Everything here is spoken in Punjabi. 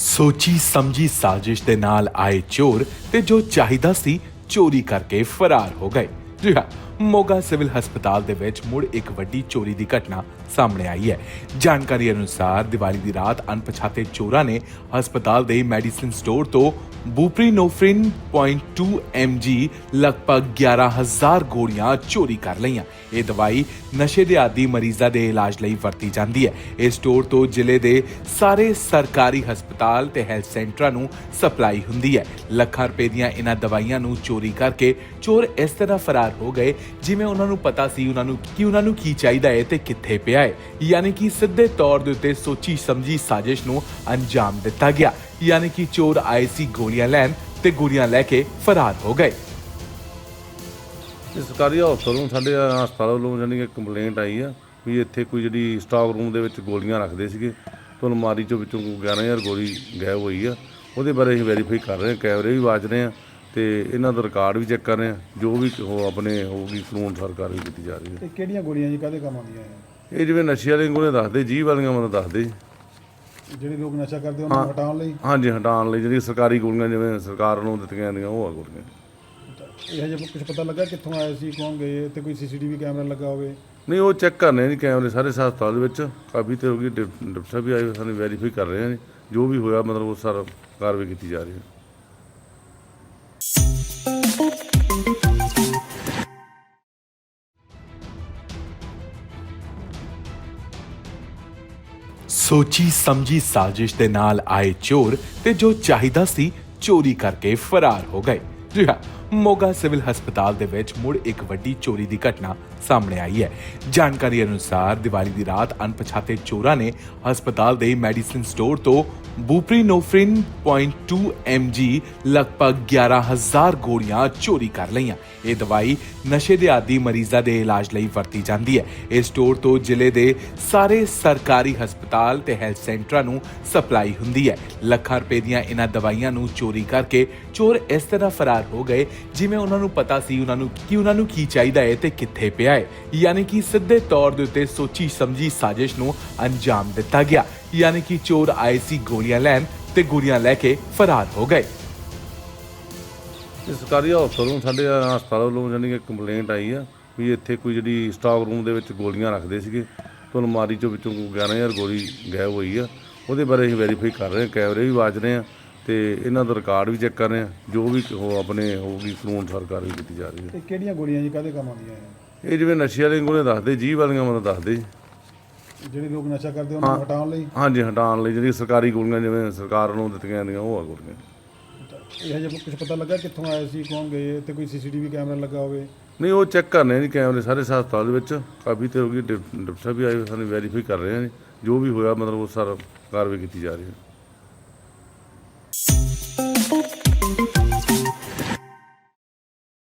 ਸੋਚੀ ਸਮਝੀ ਸਾਜ਼ਿਸ਼ ਦੇ ਨਾਲ ਆਏ ਚੋਰ ਤੇ ਜੋ ਚਾਹੀਦਾ ਸੀ ਚੋਰੀ ਕਰਕੇ ਫਰਾਰ ਹੋ ਗਏ। ਜੀ ਹਾਂ ਮੋਗਾ ਸਿਵਲ ਹਸਪਤਾਲ ਦੇ ਵਿੱਚ ਮੁੜ ਇੱਕ ਵੱਡੀ ਚੋਰੀ ਦੀ ਘਟਨਾ ਸਾਹਮਣੇ ਆਈ ਹੈ। ਜਾਣਕਾਰੀ ਅਨੁਸਾਰ ਦੀਵਾਲੀ ਦੀ ਰਾਤ ਅਣਪਛਾਤੇ ਚੋਰਾਂ ਨੇ ਹਸਪਤਾਲ ਦੇ ਮੈਡੀਸਿਨ ਸਟੋਰ ਤੋਂ ਬੂਪਰੀਨੋਫ੍ਰਿਨ 0.2 mg ਲਗਭਗ 11000 ਗੋਲੀਆਂ ਚੋਰੀ ਕਰ ਲਈਆਂ। ਇਹ ਦਵਾਈ ਨਸ਼ੇ ਦੇ ਆਦੀ ਮਰੀਜ਼ਾਂ ਦੇ ਇਲਾਜ ਲਈ ਵਰਤੀ ਜਾਂਦੀ ਹੈ। ਇਹ ਸਟੋਰ ਤੋਂ ਜ਼ਿਲ੍ਹੇ ਦੇ ਸਾਰੇ ਸਰਕਾਰੀ ਹਸਪਤਾਲ ਤੇ ਹੈਲਥ ਸੈਂਟਰਾਂ ਨੂੰ ਸਪਲਾਈ ਹੁੰਦੀ ਹੈ। ਲੱਖਾਂ ਰੁਪਏ ਦੀਆਂ ਇਹਨਾਂ ਦਵਾਈਆਂ ਨੂੰ ਚੋਰੀ ਕਰਕੇ ਚੋਰ ਇਸ ਤਰ੍ਹਾਂ ਫਰਾਰ ਹੋ ਗਏ ਜਿਵੇਂ ਉਹਨਾਂ ਨੂੰ ਪਤਾ ਸੀ ਉਹਨਾਂ ਨੂੰ ਕਿ ਉਹਨਾਂ ਨੂੰ ਕੀ ਚਾਹੀਦਾ ਹੈ ਤੇ ਕਿੱਥੇ ਪਿਆ ਹੈ। ਯਾਨੀ ਕਿ ਸਿੱਧੇ ਤੌਰ ਦੇ ਉੱਤੇ ਸੋਚੀ ਸਮਝੀ ਸਾਜ਼ਿਸ਼ ਨੂੰ ਅੰਜਾਮ ਦਿੱਤਾ ਗਿਆ। ਯਾਨੀ ਕਿ ਚੋਰ ਆਏ ਸੀ ਗੋਲੀਆਂ ਲੈਣ ਤੇ ਗੋਲੀਆਂ ਲੈ ਕੇ ਫਰਾਰ ਹੋ ਗਏ। ਇਹ ਸਰਕਾਰੀ ਹਸਪਤਾਲ ਨੂੰ ਸਾਡੇ ਹਸਪਤਾਲ ਵੱਲੋਂ ਜਾਨੀ ਕਿ ਕੰਪਲੇਂਟ ਆਈ ਆ ਵੀ ਇੱਥੇ ਕੋਈ ਜਿਹੜੀ ਸਟਾਫ ਰੂਮ ਦੇ ਵਿੱਚ ਗੋਲੀਆਂ ਰੱਖਦੇ ਸੀਗੇ। ਤੇ ਅਲਮਾਰੀ ਚੋਂ ਵਿੱਚੋਂ ਕੋਈ 11000 ਗੋਲੀ ਗਾਇਬ ਹੋਈ ਆ। ਉਹਦੇ ਬਾਰੇ ਅਸੀਂ ਵੈਰੀਫਾਈ ਕਰ ਰਹੇ ਹਾਂ, ਕੈਮਰੇ ਵੀ ਵਾਜ ਰਹੇ ਹਾਂ। ਤੇ ਇਹਨਾਂ ਦਾ ਰਿਕਾਰਡ ਵੀ ਚੈੱਕ ਕਰ ਰਹੇ ਹਾਂ। ਜੋ ਵੀ ਉਹ ਆਪਣੇ ਹੋਊਗੀ ਕਾਨੂੰਨ ਸਰਕਾਰ ਵੀ ਕੀਤੀ ਜਾ ਰਹੀ ਹੈ। ਇਹ ਕਿਹੜੀਆਂ ਗੋਲੀਆਂ ਜੀ ਕਾਹਦੇ ਕੰਮ ਆਉਂਦੀਆਂ ਇਹ? ਇਹ ਜਿਵੇਂ ਨਸ਼ੇ ਵਾਲੇ ਗੋਲੀਆਂ ਦੱਸਦੇ ਜੀ ਵਾਲੀਆਂ ਮਤਲਬ ਦੱਸਦੇ ਜੀ। ਜਿਹੜੇ ਲੋਕ ਨਸ਼ਾ ਕਰਦੇ ਉਹਨਾਂ ਨੂੰ ਹਟਾਉਣ ਲਈ? ਹਾਂਜੀ ਹਟਾਉਣ ਲਈ ਜਿਹੜੀ ਸਰਕਾਰੀ ਗੋਲੀਆਂ ਜਿਵੇਂ ਸਰਕਾਰ ਨੂੰ ਦਿੱਤੀਆਂ ਜਾਂਦੀਆਂ ਉਹ ਆ ਗੋਲੀਆਂ। ਇਹ ਹਜੇ ਕੁਝ ਪਤਾ ਲੱਗਾ ਕਿੱਥੋਂ ਆਏ ਸੀ ਕੌਣ ਗਏ ਤੇ ਕੋਈ ਸੀਸੀਟੀਵੀ ਕੈਮਰਾ ਲੱਗਾ ਹੋਵੇ? ਨਹੀਂ ਉਹ ਚੈੱਕ ਕਰਨੇ ਜੀ ਕੈਮਰੇ ਸਾਰੇ ਹਸਪਤਾਲ ਦੇ ਵਿੱਚ। ਕਾਫੀ ਤੇ ਹੋ ਗਈ ਡਿਪ- ਡਿਪਟੀ ਸਾਹਿਬ ਵੀ ਆਏ ਹੋਏ ਸਾਨੂੰ ਵੈਰੀਫਾਈ ਕਰ ਰਹੇ ਜੀ। ਜੋ ਵੀ ਹੋਇਆ ਮਤਲਬ ਉਹ ਸਾਰਾ ਕਾਰਵਾਈ ਕੀਤੀ ਜਾ ਰਹੀ ਹੈ। ਸੋਚੀ ਸਮਝੀ ਸਾਜ਼ਿਸ਼ ਦੇ ਨਾਲ ਆਏ ਚੋਰ ਤੇ ਜੋ ਚਾਹੀਦਾ ਸੀ ਚੋਰੀ ਕਰਕੇ ਫਰਾਰ ਹੋ ਗਏ। ਜੀ ਹਾਂ ਮੋਗਾ ਸਿਵਲ ਹਸਪਤਾਲ ਦੇ ਵਿੱਚ ਮੁੜ ਇੱਕ ਵੱਡੀ ਚੋਰੀ ਦੀ ਘਟਨਾ ਸਾਹਮਣੇ ਆਈ ਹੈ। ਜਾਣਕਾਰੀ ਅਨੁਸਾਰ ਦੀਵਾਲੀ ਦੀ ਰਾਤ ਅਣਪਛਾਤੇ ਚੋਰਾਂ ਨੇ ਹਸਪਤਾਲ ਦੇ ਮੈਡੀਸਿਨ ਸਟੋਰ ਤੋਂ ਬੂਪਰੀਨੋਫ੍ਰਿਨ 0.2 mg ਲਗਭਗ 11000 ਗੋਲੀਆਂ ਚੋਰੀ ਕਰ ਲਈਆਂ। ਇਹ ਦਵਾਈ ਨਸ਼ੇ ਦੇ ਆਦੀ ਮਰੀਜ਼ਾਂ ਦੇ ਇਲਾਜ ਲਈ ਵਰਤੀ ਜਾਂਦੀ ਹੈ। ਇਹ ਸਟੋਰ ਤੋਂ ਜ਼ਿਲ੍ਹੇ ਦੇ ਸਾਰੇ ਸਰਕਾਰੀ ਹਸਪਤਾਲ ਤੇ ਹੈਲਥ ਸੈਂਟਰਾਂ ਨੂੰ ਸਪਲਾਈ ਹੁੰਦੀ ਹੈ। ਲੱਖਾਂ ਰੁਪਏ ਦੀਆਂ ਇਹਨਾਂ ਦਵਾਈਆਂ ਨੂੰ ਚੋਰੀ ਕਰਕੇ ਚੋਰ ਇਸ ਤਰ੍ਹਾਂ ਫਰਾਰ ਹੋ ਗਏ ਜਿਵੇਂ ਉਹਨਾਂ ਨੂੰ ਪਤਾ ਸੀ ਉਹਨਾਂ ਨੂੰ ਕਿ ਉਹਨਾਂ ਨੂੰ ਕੀ ਚਾਹੀਦਾ ਹੈ ਤੇ ਕਿੱਥੇ ਪਿਆ ਹੈ। ਯਾਨੀ ਕਿ ਸਿੱਧੇ ਤੌਰ ਦੇ ਉੱਤੇ ਸੋਚੀ ਸਮਝੀ ਸਾਜ਼ਿਸ਼ ਨੂੰ ਅੰਜਾਮ ਦਿੱਤਾ ਗਿਆ। ਯਾਨੀ ਕਿ ਚੋਰ ਆਏ ਸੀ ਗੋਲੀਆਂ ਲੈਣ ਤੇ ਗੋਲੀਆਂ ਲੈ ਕੇ ਫਰਾਰ ਹੋ ਗਏ। ਇਹ ਸਰਕਾਰੀ ਹਸਪਤਾਲ ਨੂੰ ਸਾਡੇ ਹਸਪਤਾਲ ਵੱਲੋਂ ਜਾਨੀ ਕਿ ਕੰਪਲੇਂਟ ਆਈ ਆ ਵੀ ਇੱਥੇ ਕੋਈ ਜਿਹੜੀ ਸਟਾਕ ਰੂਮ ਦੇ ਵਿੱਚ ਗੋਲੀਆਂ ਰੱਖਦੇ ਸੀਗੇ। ਤੇ ਅਲਮਾਰੀ ਚੋਂ ਵਿੱਚੋਂ ਕੋਈ 11000 ਗੋਲੀ ਗਾਇਬ ਹੋਈ ਆ। ਉਹਦੇ ਬਾਰੇ ਅਸੀਂ ਵੈਰੀਫਾਈ ਕਰ ਰਹੇ ਹਾਂ, ਕੈਮਰੇ ਵੀ ਵਾਜ ਰਹੇ ਹਾਂ। ਤੇ ਇਹਨਾਂ ਦਾ ਰਿਕਾਰਡ ਵੀ ਚੈੱਕ ਕਰ ਰਹੇ ਜੋ ਵੀ ਉਹ ਆਪਣੇ ਹੋਊਗੀ ਕਾਨੂੰਨ ਸਰਕਾਰ ਵੀ ਕੀਤੀ ਜਾ ਰਹੀ ਹੈ। ਇਹ ਕਿਹੜੀਆਂ ਗੋਲੀਆਂ ਜੀ ਕਾਹਦੇ ਕੰਮ ਆਉਂਦੀਆਂ ਇਹ? ਇਹ ਜਿਵੇਂ ਨਸ਼ੇ ਵਾਲੇ ਗੋਲੀਆਂ ਦੱਸਦੇ ਜੀ ਵਾਲੀਆਂ ਮਤਲਬ ਦੱਸਦੇ ਜੀ। ਜਿਹੜੇ ਲੋਕ ਨਸ਼ਾ ਕਰਦੇ ਉਹਨਾਂ ਨੂੰ ਹਟਾਉਣ ਲਈ? ਹਾਂਜੀ ਹਟਾਉਣ ਲਈ ਜਿਹੜੀ ਸਰਕਾਰੀ ਗੋਲੀਆਂ ਜਿਵੇਂ ਸਰਕਾਰ ਨੂੰ ਦਿੱਤੀਆਂ ਜਾਂਦੀਆਂ ਉਹ ਆ ਗੋਲੀਆਂ। ਇਹ ਹਜੇ ਕੁਝ ਪਤਾ ਲੱਗਾ ਕਿੱਥੋਂ ਆਏ ਸੀ ਕੌਣ ਗਏ ਤੇ ਕੋਈ ਸੀਸੀਟੀਵੀ ਕੈਮਰਾ ਲੱਗਾ ਹੋਵੇ? ਨਹੀਂ ਉਹ ਚੈੱਕ ਕਰਨੇ ਜੀ ਕੈਮਰੇ ਸਾਰੇ ਹਸਪਤਾਲ ਦੇ ਵਿੱਚ। ਕਾਫੀ ਤੇ ਹੋ ਗਈ ਡਿਪ- ਡਿਪਟੀ ਸਾਹਿਬ ਵੀ ਆਏ ਹੋਏ ਸਾਨੂੰ ਵੈਰੀਫਾਈ ਕਰ ਰਹੇ ਜੀ। ਜੋ ਵੀ ਹੋਇਆ ਮਤਲਬ ਉਹ ਸਾਰਾ ਕਾਰਵਾਈ ਕੀਤੀ ਜਾ ਰਹੀ ਹੈ। Thank you.